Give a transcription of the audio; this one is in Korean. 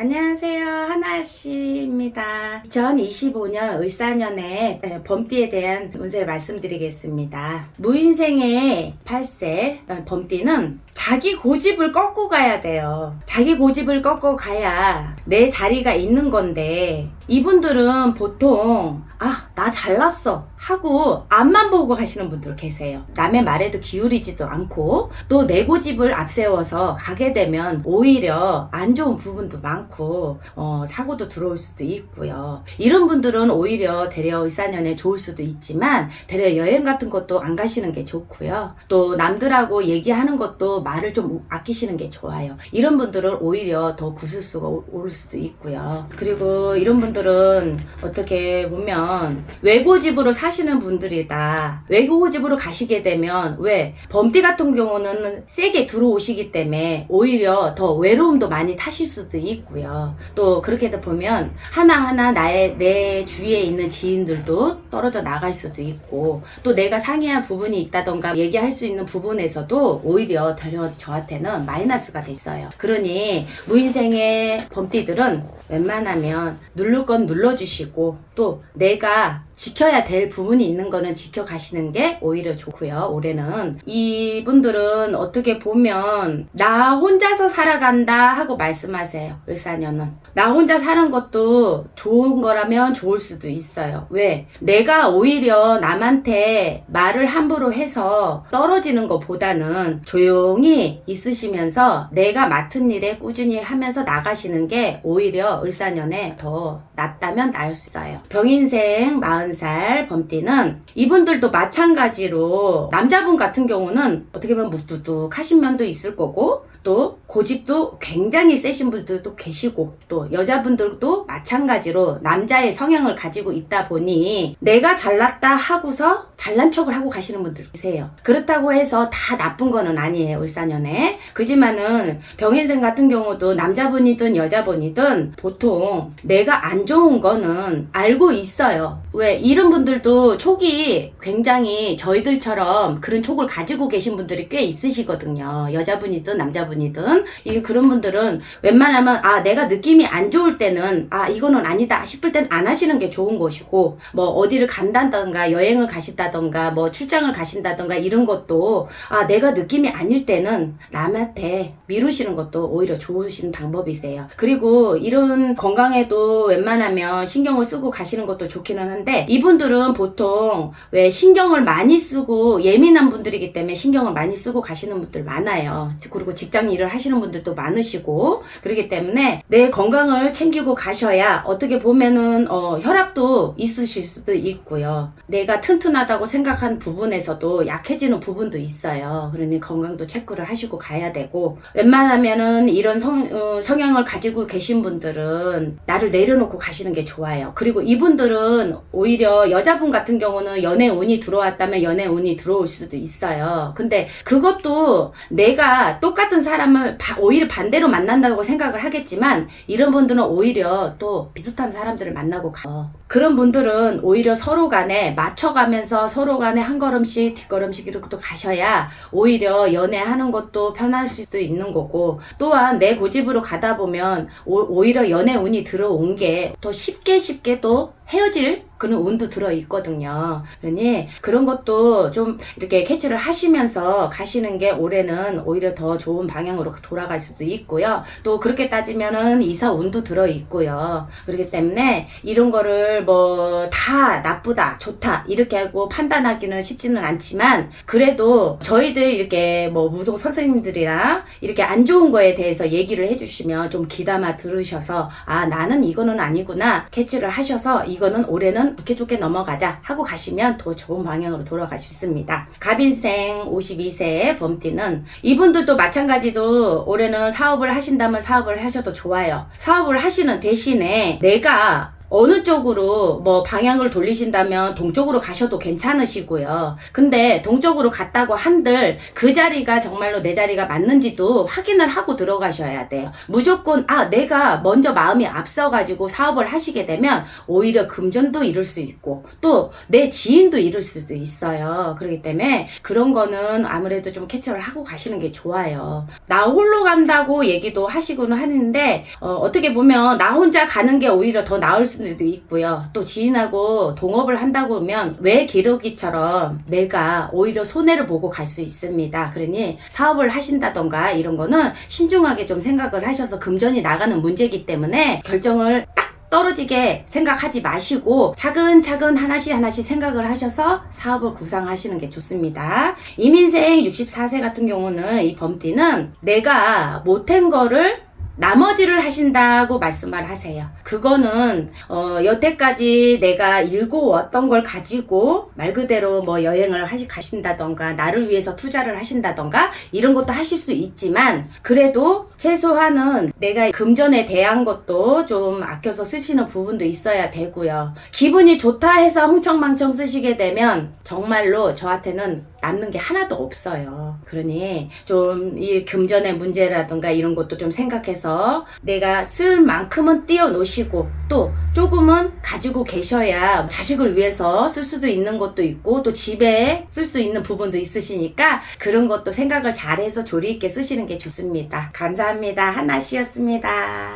안녕하세요. 하나씨입니다. 2025년 을사년의 에, 범띠에 대한 운세를 말씀드리겠습니다. 무인생의 8세 어, 범띠는 자기 고집을 꺾고 가야 돼요. 자기 고집을 꺾고 가야 내 자리가 있는 건데 이분들은 보통 아, 나 잘났어 하고 앞만 보고 가시는 분들 계세요. 남의 말에도 기울이지도 않고 또 내 고집을 앞세워서 가게 되면 오히려 안 좋은 부분도 많고 어, 사고도 들어올 수도 있고요. 이런 분들은 오히려 대려 을사년에 좋을 수도 있지만 대려 여행 같은 것도 안 가시는 게 좋고요. 또 남들하고 얘기하는 것도 말을 좀 아끼시는 게 좋아요. 이런 분들은 오히려 더 구슬수가 오- 오를 수도 있고요. 그리고 이런 분들 은 어떻게 보면 외고집으로 사시는 분들이다. 외고집으로 가시게 되면 왜 범띠 같은 경우는 세게 들어오시기 때문에 오히려 더 외로움도 많이 타실 수도 있고요. 또 그렇게 되 보면 하나하나 나의 내 주위에 있는 지인들도 떨어져 나갈 수도 있고 또 내가 상의한 부분이 있다던가 얘기할 수 있는 부분에서도 오히려 저한테는 마이너스가 됐어요. 그러니 무인생의 범띠들은 웬만하면 누를 건 눌러주시고 또 내가 지켜야 될 부분이 있는 거는 지켜가시는 게 오히려 좋고요. 올해는 이분들은 어떻게 보면 나 혼자서 살아간다 하고 말씀하세요. 을사년은 나 혼자 사는 것도 좋은 거라면 좋을 수도 있어요. 왜? 내가 오히려 남한테 말을 함부로 해서 떨어지는 것보다는 조용히 있으시면서 내가 맡은 일에 꾸준히 하면서 나가시는 게 오히려 을사년에 더 낫다면 나을 수 있어요. 병인생 40살 범띠는 이분들도 마찬가지로 남자분 같은 경우는 어떻게 보면 무뚝뚝하신 면도 있을 거고 또 고집도 굉장히 세신 분들도 계시고 또 여자분들도 마찬가지로 남자의 성향을 가지고 있다 보니 내가 잘났다 하고서 잘난 척을 하고 가시는 분들 계세요. 그렇다고 해서 다 나쁜 거는 아니에요. 을사년에. 그지만은 병인생 같은 경우도 남자분이든 여자분이든 보통 내가 안 좋은 거는 알고 있어요. 왜 이런 분들도 촉이 굉장히 저희들처럼 그런 촉을 가지고 계신 분들이 꽤 있으시거든요. 여자분이든 남자분이든 이 그런 분들은 웬만하면 아 내가 느낌이 안 좋을 때는 아 이거는 아니다 싶을 땐 안 하시는 게 좋은 것이고 뭐 어디를 간다던가 여행을 가신다던가 뭐 출장을 가신다던가 이런 것도 아 내가 느낌이 아닐 때는 남한테 미루시는 것도 오히려 좋으신 방법이세요. 그리고 이런 건강에도 웬만하면 신경을 쓰고 가시는 것도 좋기는 한데 이분들은 보통 왜 신경을 많이 쓰고 예민한 분들이기 때문에 신경을 많이 쓰고 가시는 분들 많아요. 그리고 직장 일을 하시는 분들도 많으시고 그렇기 때문에 내 건강을 챙기고 가셔야 어떻게 보면은 어, 혈압도 있으실 수도 있고요. 내가 튼튼하다고 생각한 부분에서도 약해지는 부분도 있어요. 그러니 건강도 체크를 하시고 가야 되고 웬만하면은 이런 성, 어, 성향을 가지고 계신 분들은 나를 내려놓고 가시는 게 좋아요. 그리고 이분들은 오히려 여자분 같은 경우는 연애 운이 들어왔다면 연애 운이 들어올 수도 있어요. 근데 그것도 내가 똑같은 사람을 바- 오히려 반대로 만난다고 생각을 하겠지만 이런 분들은 오히려 또 비슷한 사람들을 만나고 가요. 그런 분들은 오히려 서로 간에 맞춰가면서 서로 간에 한 걸음씩 뒷걸음씩 이렇게 또 가셔야 오히려 연애하는 것도 편할 수도 있는 거고 또한 내 고집으로 가다 보면 오, 오히려 연애 운이 들어온 게 더 쉽게 쉽게 또 헤어질 그런 운도 들어 있거든요. 그러니 그런 것도 좀 이렇게 캐치를 하시면서 가시는 게 올해는 오히려 더 좋은 방향으로 돌아갈 수도 있고요. 또 그렇게 따지면은 이사 운도 들어 있고요. 그렇기 때문에 이런 거를 뭐 다 나쁘다, 좋다 이렇게 하고 판단하기는 쉽지는 않지만 그래도 저희들 이렇게 뭐 무속 선생님들이랑 이렇게 안 좋은 거에 대해서 얘기를 해주시면 좀 귀담아 들으셔서 아 나는 이거는 아니구나 캐치를 하셔서 이 거는 올해는 좋게 좋게 넘어가자 하고 가시면 더 좋은 방향으로 돌아갈 수 있습니다. 갑인생 52세 범띠는 이분들도 마찬가지로 올해는 사업을 하신다면 사업을 하셔도 좋아요. 사업을 하시는 대신에 내가 어느 쪽으로 뭐 방향을 돌리신다면 동쪽으로 가셔도 괜찮으시고요. 근데 동쪽으로 갔다고 한들 그 자리가 정말로 내 자리가 맞는지도 확인을 하고 들어가셔야 돼요. 무조건 아 내가 먼저 마음이 앞서가지고 사업을 하시게 되면 오히려 금전도 잃을 수 있고 또 내 지인도 잃을 수도 있어요. 그렇기 때문에 그런 거는 아무래도 좀 캐처를 하고 가시는 게 좋아요. 나 홀로 간다고 얘기도 하시고는 하는데 어, 떻게 보면 나 혼자 가는 게 오히려 더 나을 수도 있고요. 또 지인하고 동업을 한다고 하면 왜 기러기처럼 내가 오히려 손해를 보고 갈 수 있습니다. 그러니 사업을 하신다던가 이런 거는 신중하게 좀 생각을 하셔서 금전이 나가는 문제이기 때문에 결정을 딱 떨어지게 생각하지 마시고 차근차근 하나씩 하나씩 생각을 하셔서 사업을 구상하시는 게 좋습니다. 이민생 64세 같은 경우는 이 범띠는 내가 못한 거를 나머지를 하신다고 말씀을 하세요. 그거는 어, 여태까지 내가 읽어왔던 걸 가지고 말 그대로 뭐 여행을 하시 가신다던가 나를 위해서 투자를 하신다던가 이런 것도 하실 수 있지만 그래도 최소한은 내가 금전에 대한 것도 좀 아껴서 쓰시는 부분도 있어야 되고요. 기분이 좋다 해서 흥청망청 쓰시게 되면 정말로 저한테는 남는 게 하나도 없어요. 그러니 좀 이 금전의 문제라든가 이런 것도 좀 생각해서 내가 쓸 만큼은 띄워 놓으시고 또 조금은 가지고 계셔야 자식을 위해서 쓸 수도 있는 것도 있고 또 집에 쓸 수 있는 부분도 있으시니까 그런 것도 생각을 잘해서 조리 있게 쓰시는 게 좋습니다. 감사합니다. 하나씨였습니다.